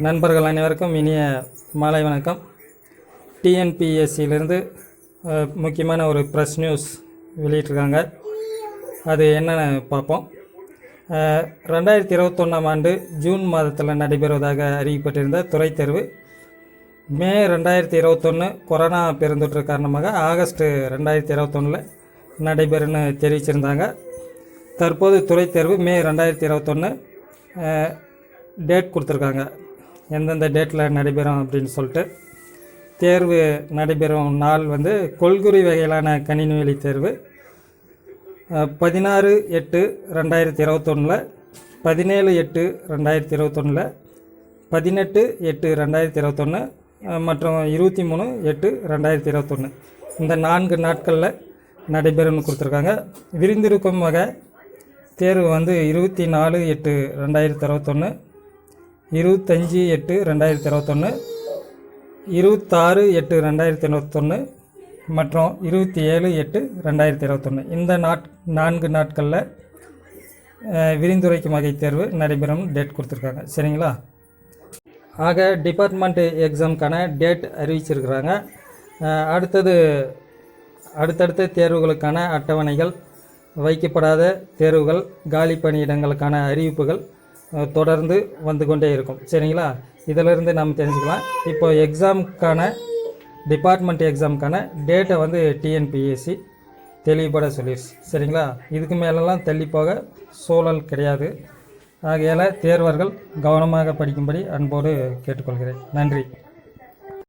நண்பர்கள் அனைவருக்கும் இனிய மாலை வணக்கம். டிஎன்பிஎஸ்சியிலிருந்து முக்கியமான ஒரு ப்ரெஸ் நியூஸ் வெளியிட்டிருக்காங்க. அது என்னென்னு பார்ப்போம். ரெண்டாயிரத்தி இருபத்தொன்னாம் ஆண்டு ஜூன் மாதத்தில் நடைபெறுவதாக அறிவிக்கப்பட்டிருந்த துறை தேர்வு. மே ரெண்டாயிரத்தி இருபத்தொன்று கொரோனா பெருந்தொற்று காரணமாக ஆகஸ்ட் ரெண்டாயிரத்தி இருபத்தொன்னில் நடைபெறும்னு தெரிவிச்சிருந்தாங்க. தற்போது துறை தேர்வு மே ரெண்டாயிரத்தி இருபத்தொன்று டேட் கொடுத்துருக்காங்க. எந்தெந்த டேட்டில் நடைபெறும் அப்படின்னு சொல்லிட்டு தேர்வு நடைபெறும் நாள் வந்து கொள்குறி வகையிலான கணினி வழி தேர்வு பதினாறு எட்டு ரெண்டாயிரத்தி இருபத்தொன்னில் பதினேழு எட்டு ரெண்டாயிரத்தி இருபத்தொன்னில் பதினெட்டு எட்டு ரெண்டாயிரத்தி இருபத்தொன்று மற்றும் இருபத்தி மூணு எட்டு ரெண்டாயிரத்தி இருபத்தொன்று இந்த நான்கு நாட்களில் நடைபெறும்னு கொடுத்துருக்காங்க. விரிந்திருக்கும் வகை தேர்வு வந்து இருபத்தி நாலு எட்டு ரெண்டாயிரத்தி இருபத்தொன்று இருபத்தஞ்சி எட்டு ரெண்டாயிரத்தி இருபத்தொன்று இருபத்தாறு எட்டு ரெண்டாயிரத்தி இருபத்தொன்று மற்றும் இருபத்தி ஏழு எட்டு ரெண்டாயிரத்தி இருபத்தொன்று இந்த நாட் நான்கு நாட்களில் விரிந்துரைக்கும் வகை தேர்வு நடைபெறும் டேட் கொடுத்துருக்காங்க. சரிங்களா? ஆக டிபார்ட்மெண்ட் எக்ஸாமுக்கான டேட் அறிவிச்சிருக்கிறாங்க. அடுத்தது அடுத்தடுத்த தேர்வுகளுக்கான அட்டவணைகள் வைக்கப்படாத தேர்வுகள் காலி பணியிடங்களுக்கான அறிவிப்புகள் தொடர்ந்து வந்து கொண்டே இருக்கும். சரிங்களா? இதிலிருந்து நம்ம தெரிஞ்சுக்கலாம். இப்போ எக்ஸாமுக்கான டிபார்ட்மெண்ட் எக்ஸாமுக்கான டேட்டை வந்து டிஎன்பிஎஸ்சி தெளிவுபட சொல்லிடுச்சு சரிங்களா? இதுக்கு மேலெல்லாம் தள்ளி போக சூழல் கிடையாது. ஆகையால் தேர்வர்கள் கவனமாக படிக்கும்படி அன்போடு கேட்டுக்கொள்கிறேன். நன்றி.